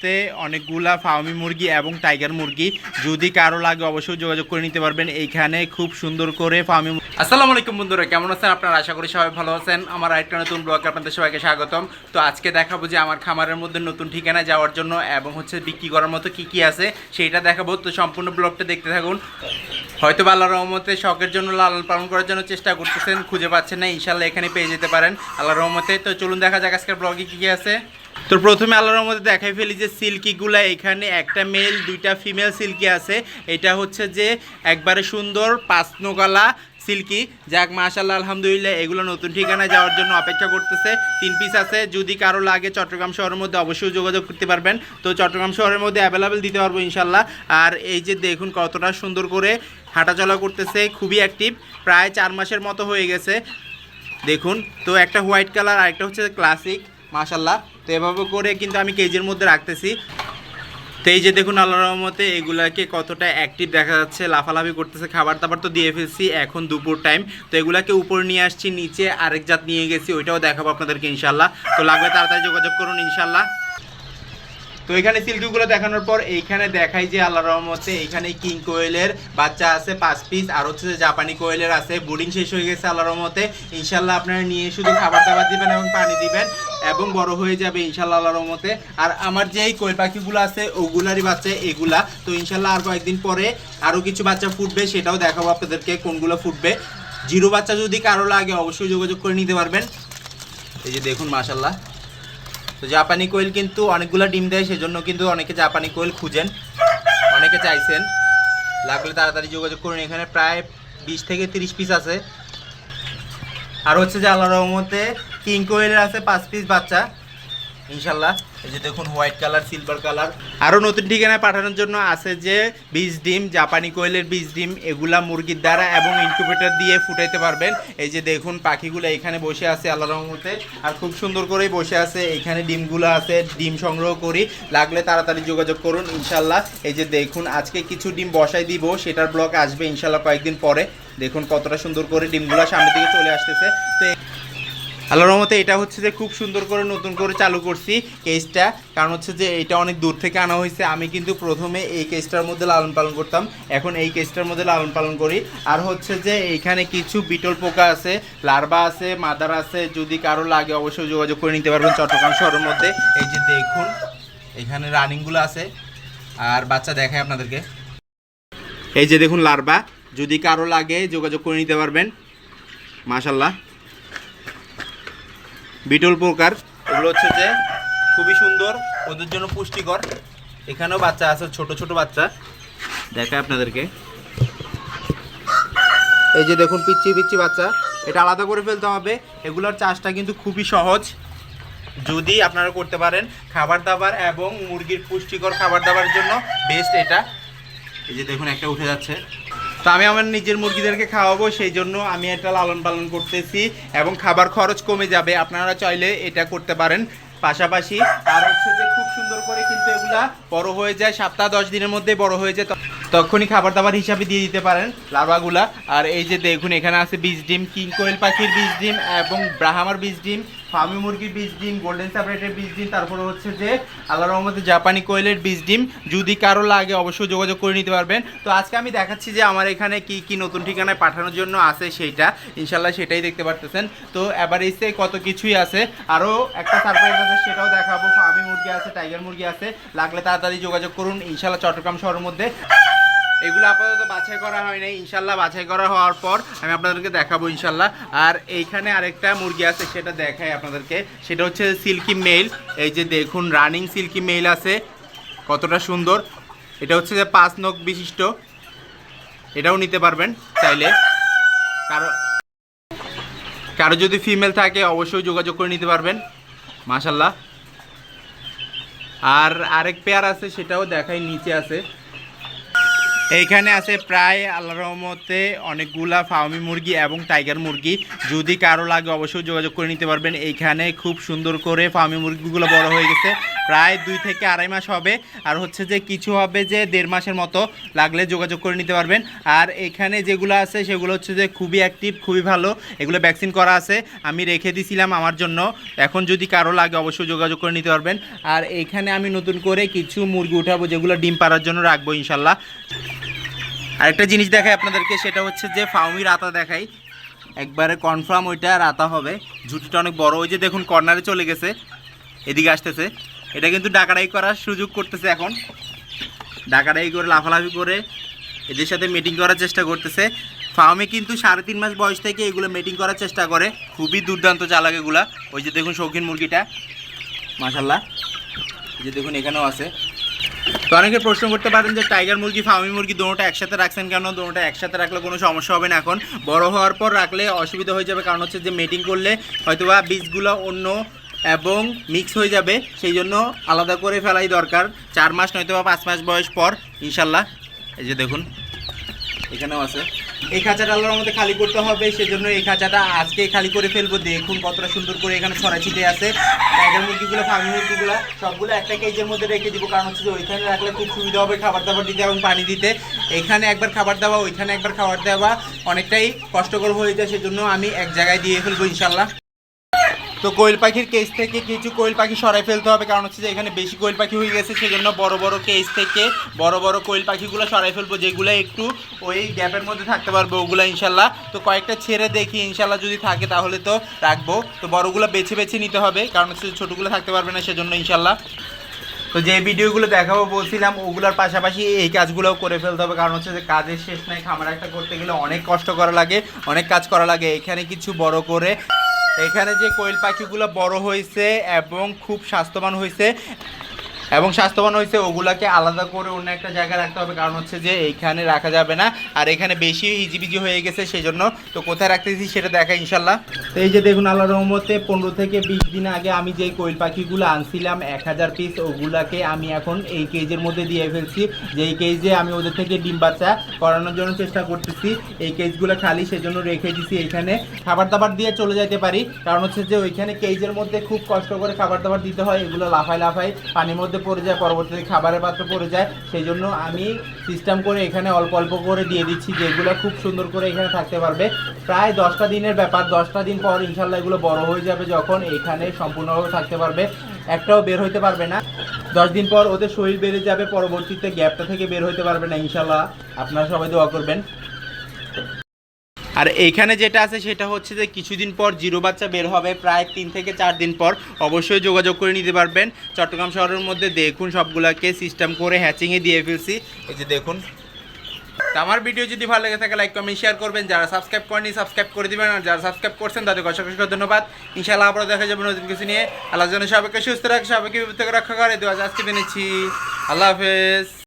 রহমতে অনেকগুলা ফার্মি মুরগি এবং টাইগার মুরগি। যদি কারও লাগে অবশ্যই যোগাযোগ করে নিতে পারবেন। এইখানে খুব সুন্দর করে ফার্মি আসসালামু আলাইকুম বন্ধুরা, কেমন আছেন আপনারা? আশা করি সবাই ভালো আছেন। আমার আরেকটা নতুন ব্লগে আপনাদের সবাইকে স্বাগতম। তো আজকে দেখাবো যে আমার খামারের মধ্যে নতুন ঠিকানা যাওয়ার জন্য এবং হচ্ছে বিক্রি করার মতো কি কি আছে, সেইটা দেখাবো। তো সম্পূর্ণ ব্লগটা দেখতে থাকুন। হয়তো আল্লাহ রহমতে শখের জন্য লালন পালন করার জন্য চেষ্টা করতেছেন, খুঁজে পাচ্ছেন না। ইনশাল্লাহ এখানে পেয়ে যেতে পারেন আল্লাহ রহমতে। তো চলুন দেখা যাক আজকের ব্লগে কি কি আছে। তো প্রথমে আল্লাহর মধ্যে দেখাই ফেলি যে সিল্কিগুলা এখানে, একটা মেল দুইটা ফিমেল সিল্কি আছে। এটা হচ্ছে যে একবারে সুন্দর পাঁচনোগালা সিল্কি। যাক মাশাল্লাহ আলহামদুলিল্লাহ, এগুলো নতুন ঠিকানায় যাওয়ার জন্য অপেক্ষা করতেছে। তিন পিস আছে, যদি কারও লাগে চট্টগ্রাম শহরের মধ্যে অবশ্যই যোগাযোগ করতে পারবেন। তো চট্টগ্রাম শহরের মধ্যে অ্যাভেলেবেল দিতে পারব ইনশাল্লাহ আর এই যে দেখুন কতটা সুন্দর করে হাঁটাচলা করতেছে, খুবই অ্যাক্টিভ প্রায় চার মাসের মতো হয়ে গেছে। দেখুন, তো একটা হোয়াইট কালার আর একটা হচ্ছে ক্লাসিক মাশাল্লাহ তো এভাবে করে কিন্তু আমি কেজির মধ্যে রাখতেছি। তো এই যে দেখুন আল্লাহ রহমতে এগুলাকে কতটা অ্যাক্টিভ দেখা যাচ্ছে, লাফালাফি করতেছে খাবার দাবার তো দিয়ে ফেলছি এখন দুপুর টাইম তো এগুলাকে উপর নিয়ে আসছি, নিচে আরেক জাত নিয়ে গেছি, ওইটাও দেখাবো আপনাদেরকে ইনশাল্লাহ তো লাগবে তাড়াতাড়ি যোগাযোগ করুন ইনশাল্লাহ তো এখানে সিল্কিগুলো দেখানোর পর এইখানে দেখাই যে আল্লাহ রহমতে এইখানে কিং কোয়েলের বাচ্চা আছে, পাঁচ পিস আর হচ্ছে যে জাপানি কোয়েলের আছে। বোর্ডিং শেষ হয়ে গেছে আল্লাহ রহমতে। ইনশাল্লাহ আপনারা নিয়ে শুধু খাবার দাবার দিবেন এবং পানি দিবেন এবং বড় হয়ে যাবে ইনশাল্লাহ আল্লাহ রহমতে। আর আমার যে এই কোয়েল পাখিগুলো আছে, ওগুলারই বাচ্চা এগুলা। তো ইনশাল্লাহ আর কয়েকদিন পরে আরও কিছু বাচ্চা ফুটবে, সেটাও দেখাবো আপনাদেরকে কোনগুলো ফুটবে। জিরো বাচ্চা যদি কারও লাগে, অবশ্যই যোগাযোগ করে নিতে পারবেন। এই যে দেখুন মাশাল্লাহ তো জাপানি কোয়েল কিন্তু অনেকগুলো ডিম দেয়, সেজন্য কিন্তু অনেকে জাপানি কোয়েল খুঁজেন। অনেকে চাইছেন। লাগলে তাড়াতাড়ি যোগাযোগ করুন, এখানে প্রায় বিশ থেকে তিরিশ পিস আছে। আর হচ্ছে যে আল্লাহ রহমতে তিন কোয়েলের আছে পাঁচ পিস বাচ্চা, ইনশাল্লাহ। এই যে দেখুন হোয়াইট কালার সিলভার কালার আরও নতুন ঠিকানায় পাঠানোর জন্য আছে যে বীজ ডিম, জাপানি কোয়েলের বীজ ডিম, এগুলা মুরগির দ্বারা এবং ইনকিউবেটর দিয়ে ফুটাইতে পারবেন। এই যে দেখুন, পাখিগুলো এখানে বসে আছে আল্লাহ রহমতে। আর খুব সুন্দর করেই বসে আছে, এখানে ডিমগুলো আছে, ডিম সংগ্রহ করি। লাগলে তাড়াতাড়ি যোগাযোগ করুন ইনশাল্লাহ এই যে দেখুন, আজকে কিছু ডিম বসাই দিব, সেটার ব্লক আসবে ইনশাল্লাহ কয়েকদিন পরে। দেখুন কতটা সুন্দর করে ডিমগুলো সামনের দিকে চলে আসতেছে। তো আল্লাহ রহমতে এটা হচ্ছে যে খুব সুন্দর করে নতুন করে চালু করছি কেসটা কারণ হচ্ছে যে এটা অনেক দূর থেকে আনা হয়েছে। আমি কিন্তু প্রথমে এই কেসটার মধ্যে লালন পালন করতাম। এখন এই কেসটার মধ্যে লালন পালন করি। আর হচ্ছে যে এইখানে কিছু বিটল পোকা আছে, লার্ভা আছে, মাদার আছে। যদি কারও লাগে অবশ্যই যোগাযোগ করে নিতে পারবেন চট্টগ্রাম শহরের মধ্যে। এই যে দেখুন, এখানে রানিংগুলো আছে। আর বাচ্চা দেখায় আপনাদেরকে। এই যে দেখুন, লার্ভা। যদি কারও লাগে যোগাযোগ করে নিতে পারবেন। মাশাল্লাহ বিটল প্রকার এগুলো হচ্ছে যে খুবই সুন্দর, ওদের জন্য পুষ্টিকর। এখানেও বাচ্চা আছে, ছোট ছোট বাচ্চা। দেখায় আপনাদেরকে। এই যে দেখুন পিচ্ছি পিচ্ছি বাচ্চা। এটা আলাদা করে ফেলতে হবে। এগুলোর চাষটা কিন্তু খুবই সহজ। যদি আপনারা করতে পারেন খাবার দাবার এবং মুরগির পুষ্টিকর খাবার দাবারের জন্য বেস্ট এটা। এই যে দেখুন, একটা উঠে যাচ্ছে। তো আমি আমার নিজের মুরগিদেরকে খাওয়াবো, সেই জন্য আমি এটা লালন পালন করতেছি এবং খাবার খরচ কমে যাবে। আপনারা চাইলে এটা করতে পারেন। পাশাপাশি আর হচ্ছে যে খুব সুন্দর করে কিন্তু এগুলা বড় হয়ে যায়, সপ্তাহ দশ দিনের মধ্যে বড় হয়ে যায় তখনই খাবার দাবার হিসাবে দিয়ে দিতে পারেন লার্ভাগুলা। আর এই যে দেখুন, এখানে আছে বীজ ডিম, কিং কোয়েল পাখির বীজ ডিম এবং ব্রাহামার বীজ ডিম। ফার্মি মুরগির বীজ ডিম গোল্ডেন সাপারেটের বীজ ডিম, তারপরে হচ্ছে যে আল্লাহ রহমতে জাপানি কোয়েলের বীজ ডিম। যদি কারও লাগে অবশ্যই যোগাযোগ করে নিতে পারবেন। তো আজকে আমি দেখাচ্ছি যে আমার এখানে কি কি নতুন ঠিকানায় পাঠানোর জন্য আছে সেইটা ইনশাল্লাহ সেটাই দেখতে পারতেছেন। তো এসে কত কিছুই আছে। আরও একটা সারপ্রাইজ আছে, সেটাও দেখাবো। ফার্মি মুরগি আছে টাইগার মুরগি আছে। লাগলে তাড়াতাড়ি যোগাযোগ করুন। ইনশাল্লাহ চট্টগ্রাম শহরের মধ্যে। এগুলো আপাতত বাছাই করা হয় নাই। ইনশাল্লাহ বাছাই করা হওয়ার পর আমি আপনাদেরকে দেখাবো ইনশাল্লাহ। আর এইখানে আরেকটা মুরগি আছে, সেটা দেখাই আপনাদেরকে। সেটা হচ্ছে সিল্কি মেল। এই যে দেখুন, রানিং সিল্কি মেল আছে। কতটা সুন্দর। এটা হচ্ছে যে পাঁচ নখ বিশিষ্ট। এটাও নিতে পারবেন চাইলে। কারও কারও যদি ফিমেল থাকে, অবশ্যই যোগাযোগ করে নিতে পারবেন। মাশাল্লাহ। আর আরেক পেয়ার আছে, সেটাও দেখাই, নিচে আছে। এইখানে আছে প্রায় আল্লাহ রহমতে অনেকগুলা ফার্মি মুরগি এবং টাইগার মুরগি। যদি কারও লাগে অবশ্যই যোগাযোগ করে নিতে পারবেন। এইখানে খুব সুন্দর করে ফার্মি মুরগিগুলো বড় হয়ে গেছে। প্রায় দুই থেকে আড়াই মাস হবে। আর হচ্ছে যে কিছু হবে যে দেড় মাসের মতো লাগলে যোগাযোগ করে নিতে পারবেন। আর এখানে যেগুলো আছে সেগুলো হচ্ছে যে খুবই অ্যাক্টিভ খুবই ভালো। এগুলো ভ্যাকসিন করা আছে। আমি রেখে দিছিলাম আমার জন্য। এখন যদি কারও লাগে অবশ্যই যোগাযোগ করে নিতে পারবেন। আর এইখানে আমি নতুন করে কিছু মুরগি উঠাবো যেগুলো ডিম পাড়ার জন্য রাখব ইনশাল্লাহ। আরেকটা জিনিস দেখাই আপনাদেরকে, সেটা হচ্ছে যে ফাউমি রাতা দেখাই। একবারে কনফার্ম ওইটা রাতা হবে। ঝুটিটা অনেক বড়। ওই যে দেখুন কর্নারে চলে গেছে। এদিকে আসতেছে। এটা কিন্তু ডাকাডাই করার সুযোগ করতেছে এখন। ডাকাডাই করে, লাফালাফি করে এদের সাথে মিটিং করার চেষ্টা করতেছে। ফার্মে কিন্তু সাড়ে তিন মাস বয়স থেকে এগুলো মিটিং করার চেষ্টা করে। খুবই দুর্দান্ত চালাক এগুলা। ওই যে দেখুন, শৌখিন মুরগিটা। মাশাল্লাহ এই যে দেখুন, এখানেও আছে। তো অনেকে প্রশ্ন করতে পারেন যে টাইগার মুরগি, ফার্মি মুরগি দুটোটা একসাথে রাখছেন কেন? দুটোটা একসাথে রাখলে কোনো সমস্যা হবে না এখন। বড় হওয়ার পর রাখলে অসুবিধা হয়ে যাবে, কারণ হচ্ছে যে মিটিং করলে হয়তোবা বীজগুলো অন্য এবং মিক্স হয়ে যাবে, সেই জন্য আলাদা করে ফেলাই দরকার। চার মাস নয়তো বা পাঁচ মাস বয়স পর, ইনশাল্লাহ। এই যে দেখুন, এখানেও আছে। এই খাঁচাটা আল্লাহর মধ্যে খালি করতে হবে, সেজন্য এই খাঁচাটা আজকে খালি করে ফেলব। দেখুন কতটা সুন্দর করে এখানে ছড়া ছিটে আছে। ব্যাগের মুরগিগুলো ফার্মি মুরগিগুলো, সবগুলো একটা কেজের মধ্যে রেখে দিব, কারণ হচ্ছে যে ওইখানে রাখলে খুব সুবিধা হবে খাবার দাবার দিতে এবং পানি দিতে। এখানে একবার খাবার দেওয়া, ওইখানে একবার খাবার দেওয়া অনেকটাই কষ্টকর হয়ে যায়, সেজন্য আমি এক জায়গায় দিয়ে ফেলব ইনশাল্লাহ তো কোয়েল পাখির কেস থেকে কিছু কোয়েল পাখি সরাই ফেলতে হবে। কারণ হচ্ছে যে এখানে বেশি কোয়েল পাখি হয়ে গেছে, সেজন্য বড় বড় কেস থেকে বড় বড় কোয়েল পাখিগুলো সরাই ফেলব, যেগুলো একটু ওই গ্যাপের মধ্যে থাকতে পারবে ওগুলো ইনশাল্লাহ। তো কয়েকটা ছেড়ে দেখি, ইনশাল্লাহ যদি থাকে তাহলে তো রাখব। তো বড়গুলো বেছে বেছে নিতে হবে, কারণ হচ্ছে ছোটোগুলো থাকতে পারবে না, সেজন্য ইনশাল্লাহ। তো যে ভিডিওগুলো দেখাবো বলছিলাম, ওগুলোর পাশাপাশি এই কাজগুলোও করে ফেলতে হবে। কারণ হচ্ছে যে কাজের শেষ নাই, খামার একটা করতে গেলে অনেক কষ্ট করা লাগে, অনেক কাজ করা লাগে। এখানে কিছু বড় করে এখানে যে কোয়েল পাখিগুলো বড় হয়েছে এবং খুব স্বাস্থ্যবান হয়েছে এবং স্বাস্থ্যবান হয়েছে, ওগুলাকে আলাদা করে অন্য একটা জায়গায় রাখতে হবে। কারণ হচ্ছে যে, এইখানে রাখা যাবে না। আর এখানে বেশি ইজিবিজি হয়ে গেছে সেই জন্য তো কোথায় রাখতেছি সেটা দেখা ইনশাল্লাহ তো এই যে দেখুন, আল্লাহ রহমতে পনেরো থেকে বিশ দিন আগে আমি যে কোয়েল পাখিগুলো আনছিলাম, এক হাজার পিস ওগুলাকে আমি এখন এই কেজের মধ্যে দিয়ে ফেলছি। যেই কেজে আমি ওদের থেকে ডিম বাচ্চা করানোর জন্য চেষ্টা করতেছি। এই কেজগুলো খালি, সেজন্য রেখে দিছি এখানে। খাবার দাবার দিয়ে চলে যেতে পারি। কারণ হচ্ছে যে, ওইখানে কেজের মধ্যে খুব কষ্ট করে খাবার দাবার দিতে হয়। এগুলো লাফায় লাফায় পানির মধ্যে পড়ে যায়, পরবর্তীতে খাবারের পাত্র পড়ে যায়। সেই জন্য আমি সিস্টেম করে এখানে অল্প অল্প করে দিয়ে দিচ্ছি, যেগুলো খুব সুন্দর করে এখানে থাকতে পারবে। প্রায় দশটা দিনের ব্যাপার, দশটা দিন পর ইনশাল্লাহ এগুলো বড় হয়ে যাবে যখন এখানে সম্পূর্ণভাবে থাকতে পারবে। একটাও বের হইতে পারবে না। দশ দিন পর ওদের শরীর বেড়ে যাবে, পরবর্তীতে গ্যাপটা থেকে বের হইতে পারবে না, ইনশাল্লাহ। আপনারা সবাই দোয়া করবেন। আর এইখানে যেটা আছে সেটা হচ্ছে যে কিছুদিন পর জিরো বাচ্চা বের হবে, প্রায় তিন থেকে চার দিন পর। অবশ্যই যোগাযোগ করে নিতে পারবেন। চট্টগ্রাম শহরের মধ্যে দেখুন সবগুলোকে সিস্টেম করে হ্যাচিংয়ে দিয়ে ফেলছি। এই যে দেখুন। আমার ভিডিও যদি ভালো লেগে থাকে লাইক কমেন্ট শেয়ার করবেন। যারা সাবস্ক্রাইব করেনি সাবস্ক্রাইব করে দিবেন। আর যারা সাবস্ক্রাইব করছেন, তাদের অসংখ্য অসংখ্য ধন্যবাদ। ইনশাআল্লাহ আবার দেখা যাবে নতুন কিছু নিয়ে। আল্লাহ যেন সবাইকে সুস্থ রাখে, সবাইকে বিপদ থেকে রক্ষা করে। দেওয়া আজকে বেনেছি আল্লাহ হাফেজ।